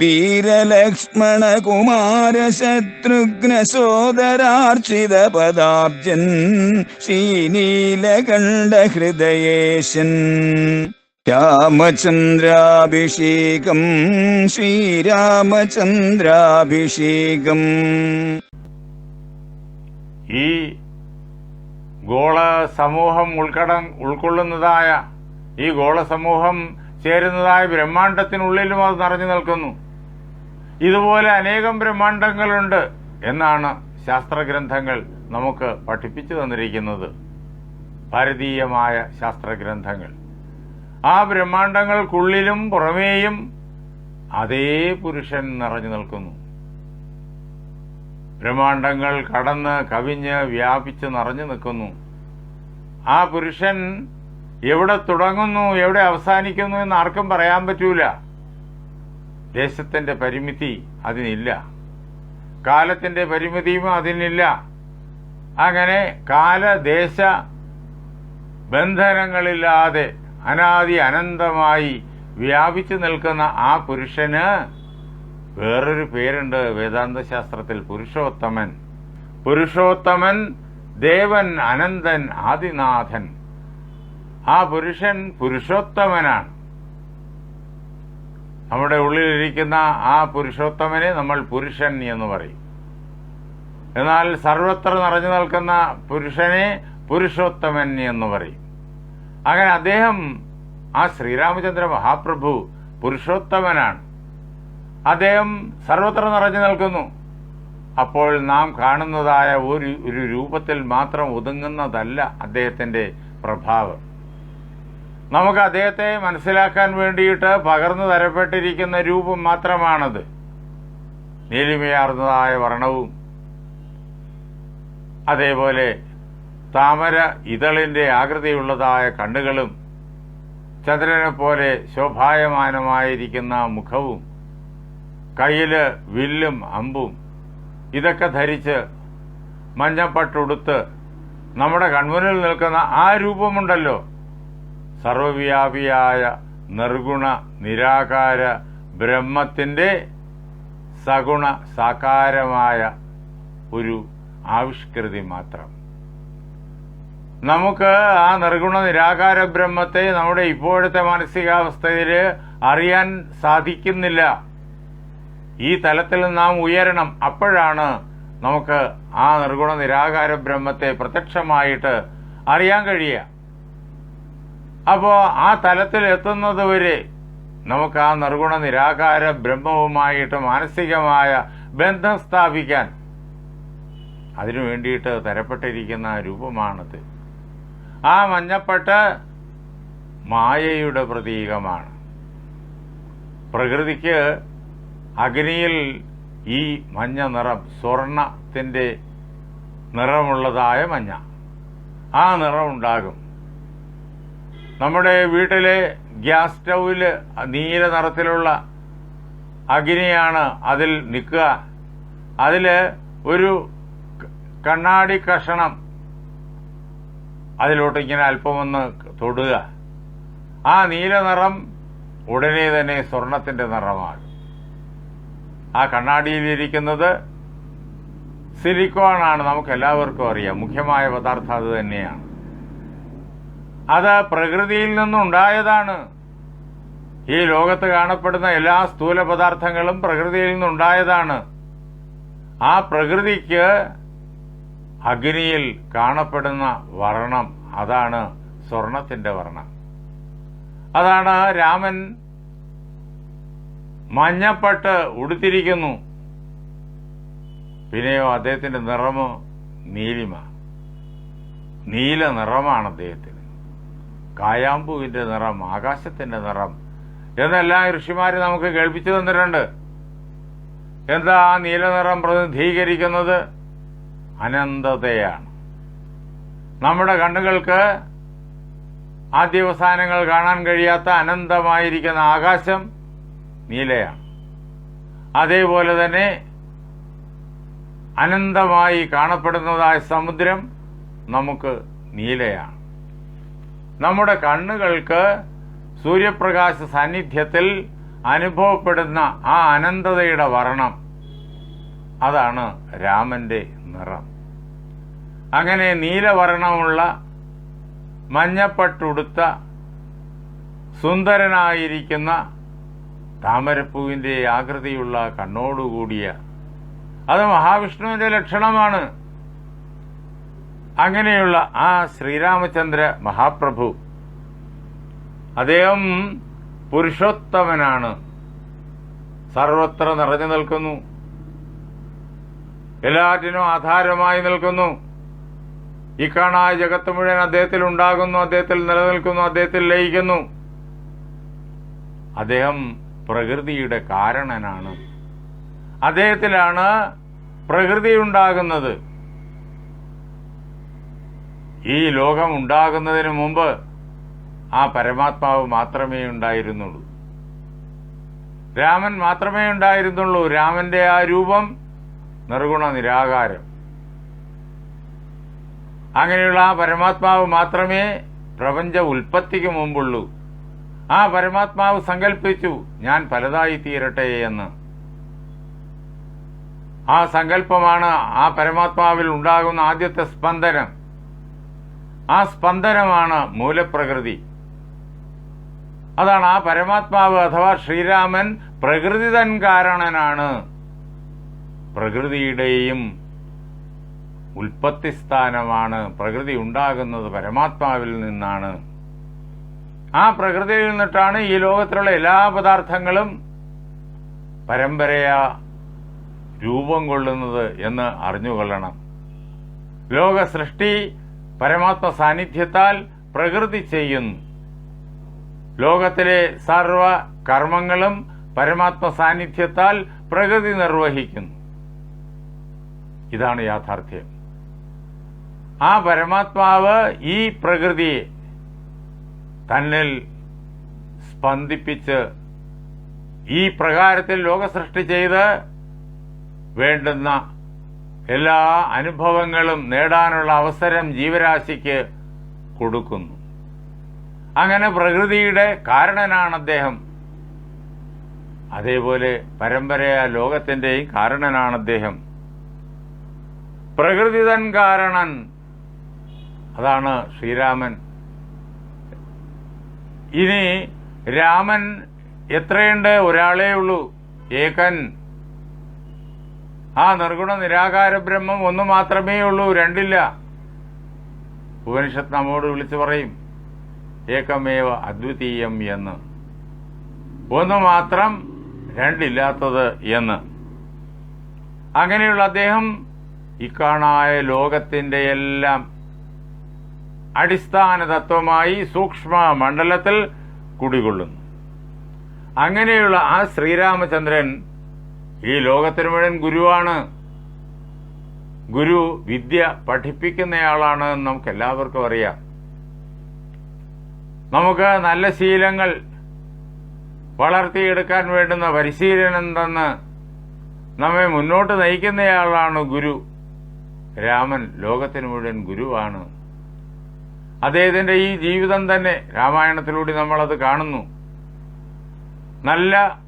വീരലക്ഷ്മണ കുമാര ശത്രുഘ്ന സോദരാർച്ചിത പദാബ്ജൻ ശ്രീനീലകണ്ഠ ഹൃദയേശൻ രാമചന്ദ്രാഭിഷേകം ശ്രീരാമചന്ദ്രാഭിഷേകം. ഈ ഗോള സമൂഹം ഉൾക്കട ഉൾക്കൊള്ളുന്നതായ ഈ ഗോള സമൂഹം ചേരുന്നതായ ബ്രഹ്മാണ്ടത്തിനുള്ളിലും അത് നിറഞ്ഞു നിൽക്കുന്നു. ഇതുപോലെ അനേകം ബ്രഹ്മാണ്ടങ്ങളുണ്ട് എന്നാണ് ശാസ്ത്രഗ്രന്ഥങ്ങൾ നമുക്ക് പഠിപ്പിച്ചു തന്നിരിക്കുന്നത്. ഭാരതീയമായ ശാസ്ത്രഗ്രന്ഥങ്ങൾ. ആ ബ്രഹ്മാണ്ടങ്ങൾക്കുള്ളിലും പുറമേയും അതേ പുരുഷൻ നിറഞ്ഞു നിൽക്കുന്നു. ബ്രഹ്മാണ്ടങ്ങൾ കടന്ന് കവിഞ്ഞ് വ്യാപിച്ച് നിറഞ്ഞു നിൽക്കുന്നു. ആ പുരുഷൻ എവിടെ തുടങ്ങുന്നു എവിടെ അവസാനിക്കുന്നു എന്ന് ആർക്കും പറയാൻ പറ്റൂല. ദേശത്തിന്റെ പരിമിതി അതിനില്ല. കാലത്തിന്റെ പരിമിതിയും അതിനില്ല. അങ്ങനെ കാലദേശ ബന്ധനങ്ങളില്ലാതെ അനാദി അനന്തമായി വ്യാപിച്ചു നിൽക്കുന്ന ആ പുരുഷന് വേറൊരു പേരുണ്ട് വേദാന്ത ശാസ്ത്രത്തിൽ പുരുഷോത്തമൻ. പുരുഷോത്തമൻ ദേവൻ അനന്തൻ ആദിനാഥൻ. ആ പുരുഷൻ പുരുഷോത്തമനാണ്. നമ്മുടെ ഉള്ളിലിരിക്കുന്ന ആ പുരുഷോത്തമനെ നമ്മൾ പുരുഷൻ എന്ന് പറയും. എന്നാൽ സർവത്ര നിറഞ്ഞു നിൽക്കുന്ന പുരുഷനെ പുരുഷോത്തമൻ എന്ന് പറയും. അങ്ങനെ അദ്ദേഹം ആ ശ്രീരാമചന്ദ്ര മഹാപ്രഭു പുരുഷോത്തമനാണ്. അദ്ദേഹം സർവത്ര നിറഞ്ഞു നിൽക്കുന്നു. അപ്പോൾ നാം കാണുന്നതായ ഒരു ഒരു രൂപത്തിൽ മാത്രം ഒതുങ്ങുന്നതല്ല അദ്ദേഹത്തിന്റെ പ്രഭാവം. നമുക്ക് അദ്ദേഹത്തെ മനസ്സിലാക്കാൻ വേണ്ടിയിട്ട് പകർന്നു തരപ്പെട്ടിരിക്കുന്ന രൂപം മാത്രമാണത്. നീലിമയാർന്നതായ വർണവും. അതേപോലെ താമര ഇതളിന്റെ ആകൃതിയുള്ളതായ കണ്ണുകളും ചന്ദ്രനെ പോലെ ശോഭായമാനമായിരിക്കുന്ന മുഖവും കയ്യിൽ വില്ലും അമ്പും ഇതൊക്കെ ധരിച്ച് മഞ്ഞപ്പട്ടുടുത്ത് നമ്മുടെ കൺമുന്നിൽ നിൽക്കുന്ന ആ രൂപമുണ്ടല്ലോ. സർവവ്യാപിയായ നിർഗുണ നിരാകാര ബ്രഹ്മത്തിന്റെ സഗുണ സാകാരമായ ഒരു ആവിഷ്കൃതി മാത്രം. നമുക്ക് ആ നിർഗുണ നിരാകാര ബ്രഹ്മത്തെ നമ്മുടെ ഇപ്പോഴത്തെ മാനസികാവസ്ഥയിൽ അറിയാൻ സാധിക്കുന്നില്ല. ഈ തലത്തിൽ നാം ഉയരണം. അപ്പോഴാണ് നമുക്ക് ആ നിർഗുണ നിരാകാര ബ്രഹ്മത്തെ പ്രത്യക്ഷമായിട്ട് അറിയാൻ കഴിയുക. അപ്പോ ആ തലത്തിൽ എത്തുന്നത് വരെ നമുക്ക് ആ നിർഗുണ നിരാകാര ബ്രഹ്മവുമായിട്ട് മാനസികമായ ബന്ധം സ്ഥാപിക്കാൻ അതിനു വേണ്ടിയിട്ട് തരപ്പെട്ടിരിക്കുന്ന രൂപമാണത്. ആ മഞ്ഞപ്പെട്ട മായയുടെ പ്രതീകമാണ്. പ്രകൃതിക്ക് അഗ്നിയിൽ ഈ മഞ്ഞ നിറം സ്വർണത്തിന്റെ നിറമുള്ളതായ മഞ്ഞ. ആ നിറം ഉണ്ടാകും നമ്മുടെ വീട്ടിലെ ഗ്യാസ് സ്റ്റൗവിൽ നീല നിറത്തിലുള്ള അഗ്നിയാണ് അതിൽ നിൽക്കുക. അതിൽ ഒരു കണ്ണാടി കഷണം അതിലോട്ട് ഇങ്ങനെ അല്പമൊന്ന് തൊടുക. ആ നീല നിറം ഉടനെ തന്നെ സ്വർണത്തിന്റെ നിറമാകും ആ കണ്ണാടിയിലിരിക്കുന്നത് സിലിക്കോൺ ആണ്. നമുക്ക് എല്ലാവർക്കും അറിയാം. മുഖ്യമായ പദാർത്ഥം അത് തന്നെയാണ്. അത് പ്രകൃതിയിൽ നിന്നുണ്ടായതാണ്. ഈ ലോകത്ത് കാണപ്പെടുന്ന എല്ലാ സ്ഥൂല പദാർത്ഥങ്ങളും പ്രകൃതിയിൽ നിന്നുണ്ടായതാണ്. ആ പ്രകൃതിക്ക് അഗ്നിയിൽ കാണപ്പെടുന്ന വർണം അതാണ് സ്വർണത്തിന്റെ വർണം. അതാണ് രാമൻ മഞ്ഞപ്പട്ട് ഉടുത്തിരിക്കുന്നു. പിന്നെയോ അദ്ദേഹത്തിന്റെ നിറമോ നീലിമ. നീല നിറമാണ് അദ്ദേഹത്തിന്. കായാമ്പൂവിന്റെ നിറം ആകാശത്തിന്റെ നിറം. എന്നെല്ലാം ഋഷിമാര് നമുക്ക് കേൾപ്പിച്ചു തന്നിട്ടുണ്ട്. എന്താ ആ നീലനിറം പ്രതിനിധീകരിക്കുന്നത്? അനന്തതയാണ്. നമ്മുടെ കണ്ണുകൾക്ക് ആദ്യവസാനങ്ങൾ കാണാൻ കഴിയാത്ത അനന്തമായിരിക്കുന്ന ആകാശം നീലയാണ്. അതേപോലെ തന്നെ അനന്തമായി കാണപ്പെടുന്നതായ സമുദ്രം നമുക്ക് നീലയാണ്. നമ്മുടെ കണ്ണുകൾക്ക് സൂര്യപ്രകാശ സാന്നിധ്യത്തിൽ അനുഭവപ്പെടുന്ന ആ അനന്തതയുടെ വർണം. അതാണ് രാമന്റെ നിറം. അങ്ങനെ നീലവർണമുള്ള മഞ്ഞപ്പട്ടുടുത്ത സുന്ദരനായിരിക്കുന്ന താമരപ്പൂവിന്റെ ആകൃതിയുള്ള കണ്ണോടുകൂടിയ അത് മഹാവിഷ്ണുവിന്റെ ലക്ഷണമാണ്. അങ്ങനെയുള്ള ആ ശ്രീരാമചന്ദ്ര മഹാപ്രഭു അദ്ദേഹം പുരുഷോത്തമനാണ്. സർവത്ര നിറഞ്ഞു നിൽക്കുന്നു. എല്ലാറ്റിനും ആധാരമായി നിൽക്കുന്നു. ഈ കാണായ ജഗത്ത് മുഴുവൻ അദ്ദേഹത്തിൽ ഉണ്ടാകുന്നു അദ്ദേഹത്തിൽ നിലനിൽക്കുന്നു അദ്ദേഹത്തിൽ ലയിക്കുന്നു. അദ്ദേഹം പ്രകൃതിയുടെ കാരണനാണ്. അദ്ദേഹത്തിലാണ് പ്രകൃതി ഉണ്ടാകുന്നത്. ഈ ലോകം ഉണ്ടാകുന്നതിന് മുമ്പ് ആ പരമാത്മാവ് മാത്രമേ ഉണ്ടായിരുന്നുള്ളൂ. രാമൻ മാത്രമേ ഉണ്ടായിരുന്നുള്ളൂ. രാമന്റെ ആ രൂപം നിർഗുണ നിരാകാരം. അങ്ങനെയുള്ള ആ പരമാത്മാവ് മാത്രമേ പ്രപഞ്ച ഉൽപ്പത്തിക്ക് മുമ്പുള്ളൂ. ആ പരമാത്മാവ് സങ്കല്പിച്ചു ഞാൻ പലതായി തീരട്ടെ എന്ന്. ആ സങ്കല്പമാണ് ആ പരമാത്മാവിൽ ഉണ്ടാകുന്ന ആദ്യത്തെ സ്പന്ദനം. ആ സ്പന്ദനമാണ് മൂലപ്രകൃതി. അതാണ് ആ പരമാത്മാവ് അഥവാ ശ്രീരാമൻ പ്രകൃതി തൻ കാരണനാണ്. പ്രകൃതിയുടെയും ഉൽപ്പത്തി സ്ഥാനമാണ്. പ്രകൃതി ഉണ്ടാകുന്നത് പരമാത്മാവിൽ നിന്നാണ്. ആ പ്രകൃതിയിൽ നിന്നിട്ടാണ് ഈ ലോകത്തിലുള്ള എല്ലാ പദാർത്ഥങ്ങളും പരമ്പരയാ രൂപം കൊള്ളുന്നത് എന്ന് അറിഞ്ഞുകൊള്ളണം. ലോക സൃഷ്ടി പരമാത്മ സാന്നിധ്യത്താൽ പ്രകൃതി ചെയ്യുന്നു. ലോകത്തിലെ സർവ കർമ്മങ്ങളും പരമാത്മ സാന്നിധ്യത്താൽ പ്രകൃതി നിർവഹിക്കുന്നു. ഇതാണ് യാഥാർത്ഥ്യം. ആ പരമാത്മാവ് ഈ പ്രകൃതിയെ തന്നിൽ സ്പന്ദിപ്പിച്ച് ഈ പ്രകാരത്തിൽ ലോകസൃഷ്ടി ചെയ്ത് വേണ്ടുന്ന എല്ലാ അനുഭവങ്ങളും നേടാനുള്ള അവസരം ജീവരാശിക്ക് കൊടുക്കുന്നു. അങ്ങനെ പ്രകൃതിയുടെ കാരണനാണ് അദ്ദേഹം. അതേപോലെ പരമ്പരയാ ലോകത്തിന്റെയും കാരണനാണ് അദ്ദേഹം. പ്രകൃതി തൻ കാരണൻ അതാണ് ശ്രീരാമൻ. ഇനി രാമൻ എത്രയുണ്ട്? ഒരാളേ ഉള്ളൂ. ഏകൻ. ആ നിർഗുണ നിരാകാര ബ്രഹ്മം ഒന്നു മാത്രമേ ഉള്ളൂ രണ്ടില്ല. ഉപനിഷത്ത് നമ്മോട് വിളിച്ചു പറയും ഏകമേവ അദ്വിതീയം എന്ന്. ഒന്ന് മാത്രം രണ്ടില്ലാത്തത് എന്ന്. അങ്ങനെയുള്ള അദ്ദേഹം ഇക്കാണായ ലോകത്തിന്റെ എല്ലാം അടിസ്ഥാന തത്വമായി സൂക്ഷ്മ മണ്ഡലത്തിൽ കുടികൊള്ളുന്നു. അങ്ങനെയുള്ള ആ ശ്രീരാമചന്ദ്രൻ ഈ ലോകത്തിന് മുഴുവൻ ഗുരുവാണ്. ഗുരു വിദ്യ പഠിപ്പിക്കുന്നയാളാണ് എന്ന് നമുക്ക് എല്ലാവർക്കും അറിയാം. നമുക്ക് നല്ല ശീലങ്ങൾ വളർത്തിയെടുക്കാൻ വേണ്ടുന്ന പരിശീലനം തന്ന് നമ്മെ മുന്നോട്ട് നയിക്കുന്നയാളാണ് ഗുരു. രാമൻ ലോകത്തിന് മുഴുവൻ ഗുരുവാണ്. അദ്ദേഹത്തിന്റെ ഈ ജീവിതം തന്നെ രാമായണത്തിലൂടെ നമ്മളത് കാണുന്നു. നല്ല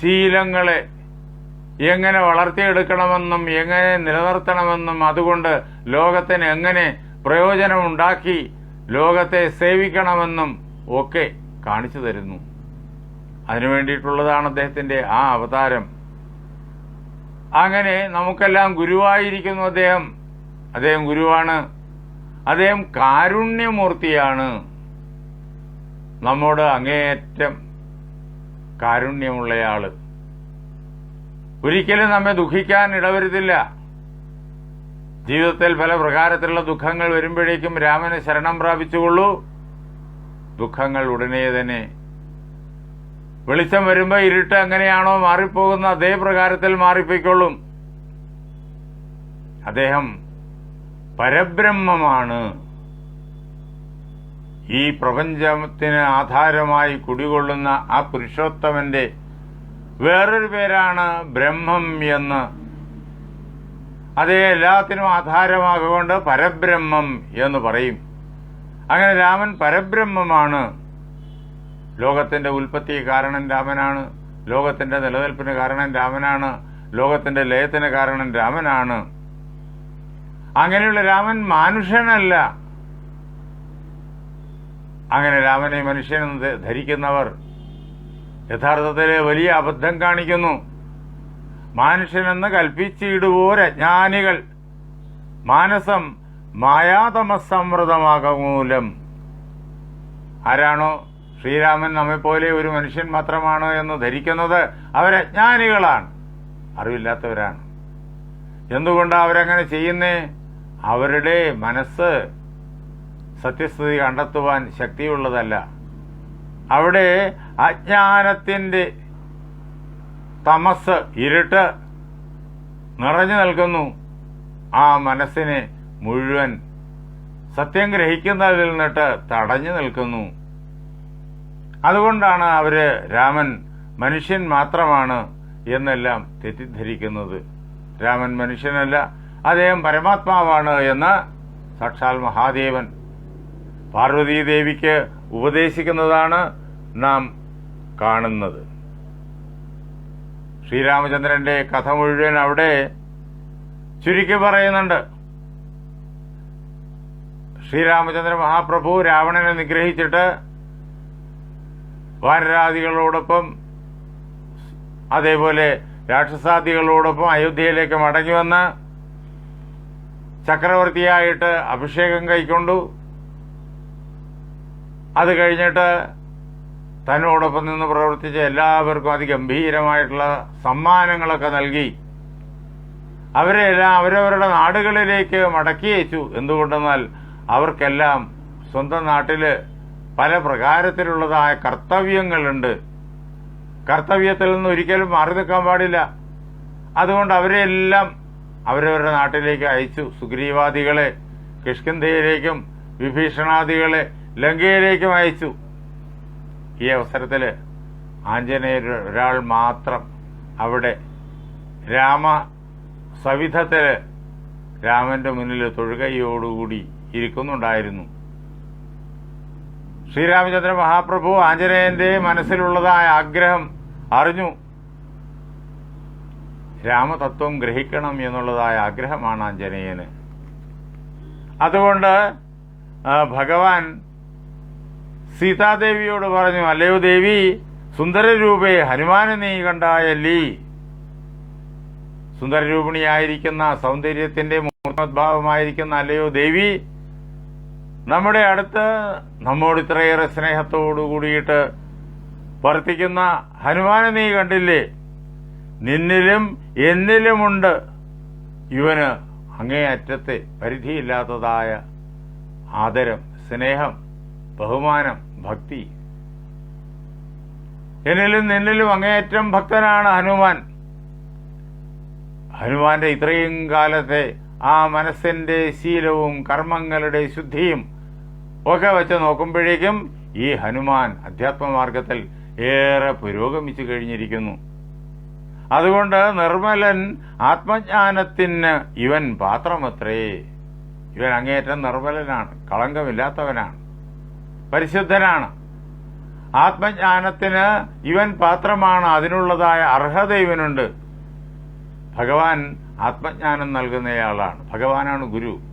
ശീലങ്ങളെ എങ്ങനെ വളർത്തിയെടുക്കണമെന്നും എങ്ങനെ നിലനിർത്തണമെന്നും അതുകൊണ്ട് ലോകത്തിന് എങ്ങനെ പ്രയോജനമുണ്ടാക്കി ലോകത്തെ സേവിക്കണമെന്നും ഒക്കെ കാണിച്ചു തരുന്നു. അതിനു വേണ്ടിയിട്ടുള്ളതാണ് അദ്ദേഹത്തിന്റെ ആ അവതാരം. അങ്ങനെ നമുക്കെല്ലാം ഗുരുവായിരിക്കുന്നു അദ്ദേഹം. അദ്ദേഹം ഗുരുവാണ്. അദ്ദേഹം കാരുണ്യമൂർത്തിയാണ്. നമ്മോട് അങ്ങേയറ്റം കാരുണ്യമുള്ളയാൾ. ഒരിക്കലും നമ്മെ ദുഃഖിക്കാൻ ഇടവരുത്തില്ല ജീവിതത്തിൽ പല പ്രകാരത്തിലുള്ള ദുഃഖങ്ങൾ വരുമ്പോഴേക്കും രാമനെ ശരണം പ്രാപിച്ചുകൊള്ളൂ. ദുഃഖങ്ങൾ ഉടനെ തന്നെ വെളിച്ചം വരുമ്പോൾ ഇരുട്ട് എങ്ങനെയാണോ മാറിപ്പോകുന്ന അതേ പ്രകാരത്തിൽ മാറിപ്പോയിക്കൊള്ളും. അദ്ദേഹം പരബ്രഹ്മമാണ്. ഈ പ്രപഞ്ചത്തിന് ആധാരമായി കുടികൊള്ളുന്ന ആ പുരുഷോത്തമന്റെ വേറൊരു പേരാണ് ബ്രഹ്മം എന്ന്. അതേ എല്ലാത്തിനും ആധാരമാകൊണ്ട് പരബ്രഹ്മം എന്ന് പറയും. അങ്ങനെ രാമൻ പരബ്രഹ്മമാണ്. ലോകത്തിന്റെ ഉൽപ്പത്തി കാരണം രാമനാണ്. ലോകത്തിന്റെ നിലനിൽപ്പിന് കാരണം രാമനാണ്. ലോകത്തിന്റെ ലയത്തിന് കാരണം രാമനാണ്. അങ്ങനെയുള്ള രാമൻ മനുഷ്യനല്ല. അങ്ങനെ രാമനെ മനുഷ്യനെന്ന് ധരിക്കുന്നവർ യഥാർത്ഥത്തിൽ വലിയ അബദ്ധം കാണിക്കുന്നു. മനുഷ്യനെന്ന് കൽപ്പിച്ചിടുവോർ അജ്ഞാനികൾ. മാനസം മായാതമസമൃതമാകമൂലം. ആരാണോ ശ്രീരാമൻ പോലെ ഒരു മനുഷ്യൻ മാത്രമാണോ എന്ന് ധരിക്കുന്നത് അവരജ്ഞാനികളാണ് അറിവില്ലാത്തവരാണ്. എന്തുകൊണ്ടാണ് അവരങ്ങനെ ചെയ്യുന്നേ? അവരുടെ മനസ്സ് സത്യസ്ഥിതി കണ്ടെത്തുവാൻ ശക്തിയുള്ളതല്ല. അവിടെ അജ്ഞാനത്തിന്റെ തമസ് ഇരുട്ട് നിറഞ്ഞു നിൽക്കുന്നു. ആ മനസ്സിനെ മുഴുവൻ സത്യം ഗ്രഹിക്കുന്നതിൽ നിന്നിട്ട് തടഞ്ഞു നിൽക്കുന്നു. അതുകൊണ്ടാണ് അവർ രാമൻ മനുഷ്യൻ മാത്രമാണ് എന്നെല്ലാം തെറ്റിദ്ധരിക്കുന്നത്. രാമൻ മനുഷ്യനല്ല അദ്ദേഹം പരമാത്മാവാണ് എന്ന് സാക്ഷാൽ മഹാദേവൻ പാർവതീദേവിക്ക് ഉപദേശിക്കുന്നതാണ് നാം കാണുന്നത്. ശ്രീരാമചന്ദ്രന്റെ കഥ മുഴുവൻ അവിടെ ചുരുക്കി പറയുന്നുണ്ട്. ശ്രീരാമചന്ദ്ര മഹാപ്രഭു രാവണനെ നിഗ്രഹിച്ചിട്ട് വാനരാദികളോടൊപ്പം അതേപോലെ രാക്ഷസാദികളോടൊപ്പം അയോധ്യയിലേക്ക് മടങ്ങി വന്ന് ചക്രവർത്തിയായിട്ട് അഭിഷേകം കൈക്കൊണ്ടു. അത് കഴിഞ്ഞിട്ട് തന്നോടൊപ്പം നിന്ന് പ്രവർത്തിച്ച എല്ലാവർക്കും അതിഗംഭീരമായിട്ടുള്ള സമ്മാനങ്ങളൊക്കെ നൽകി അവരെ എല്ലാം അവരവരുടെ നാടുകളിലേക്ക് മടക്കി അയച്ചു. എന്തുകൊണ്ടെന്നാൽ അവർക്കെല്ലാം സ്വന്തം നാട്ടിൽ പല പ്രകാരത്തിലുള്ളതായ കർത്തവ്യങ്ങളുണ്ട്. കർത്തവ്യത്തിൽ നിന്ന് ഒരിക്കലും മാറി നിൽക്കാൻ പാടില്ല. അതുകൊണ്ട് അവരെല്ലാം അവരവരുടെ നാട്ടിലേക്ക് അയച്ചു. സുഗ്രീവാദികളെ കിഷ്കിന്ധയിലേക്കും വിഭീഷണാദികളെ ലങ്കയിലേക്കും അയച്ചു. ഈ അവസരത്തിൽ ആഞ്ജനേയർ ഒരാൾ മാത്രം അവിടെ. രാമ സവിധത്തിൽ രാമന്റെ മുന്നിൽ തൊഴുകയോടുകൂടി ഇരിക്കുന്നുണ്ടായിരുന്നു. ശ്രീരാമചന്ദ്ര മഹാപ്രഭു ആഞ്ജനേയന്റെ മനസ്സിലുള്ളതായ ആഗ്രഹം അറിഞ്ഞു. രാമതത്വം ഗ്രഹിക്കണം എന്നുള്ളതായ ആഗ്രഹമാണ് ആഞ്ജനേയന്. അതുകൊണ്ട് ഭഗവാൻ സീതാദേവിയോട് പറഞ്ഞു അല്ലയോ ദേവി സുന്ദരരൂപേ ഹനുമാനെ നീ കണ്ടായല്ലീ. സുന്ദരരൂപിണിയായിരിക്കുന്ന സൗന്ദര്യത്തിന്റെ മൂർത്തോദ്ഭാവമായിരിക്കുന്ന അല്ലയോ ദേവി നമ്മുടെ അടുത്ത് നമ്മോട് ഇത്രയേറെ സ്നേഹത്തോടു കൂടിയിട്ട് വർത്തിക്കുന്ന ഹനുമാനെ നീ കണ്ടില്ലേ? നിന്നിലും എന്നിലുമുണ്ട്. ഇവന് അങ്ങേയറ്റത്തെ പരിധിയില്ലാത്തതായ ആദരം സ്നേഹം ബഹുമാനം ഭക്തി. എന്നിലും നിന്നിലും അങ്ങേയറ്റം ഭക്തനാണ് ഹനുമാൻ. ഹനുമാന്റെ ഇത്രയും കാലത്തെ ആ മനസ്സിന്റെ ശീലവും കർമ്മങ്ങളുടെ ശുദ്ധിയും ഒക്കെ വെച്ച് നോക്കുമ്പോഴേക്കും ഈ ഹനുമാൻ അധ്യാത്മമാർഗത്തിൽ ഏറെ പുരോഗമിച്ചു കഴിഞ്ഞിരിക്കുന്നു. അതുകൊണ്ട് നിർമ്മലൻ ആത്മജ്ഞാനത്തിന് ഇവൻ പാത്രമത്രേ. ഇവൻ അങ്ങേയറ്റം നിർമ്മലനാണ് കളങ്കമില്ലാത്തവനാണ്. പരിശുദ്ധനാണ്. ആത്മജ്ഞാനത്തിന് ഇവൻ പാത്രമാണ് അതിനുള്ളതായ അർഹത ഇവനുണ്ട്. ഭഗവാൻ ആത്മജ്ഞാനം നൽകുന്നയാളാണ് ഭഗവാനാണ് ഗുരു.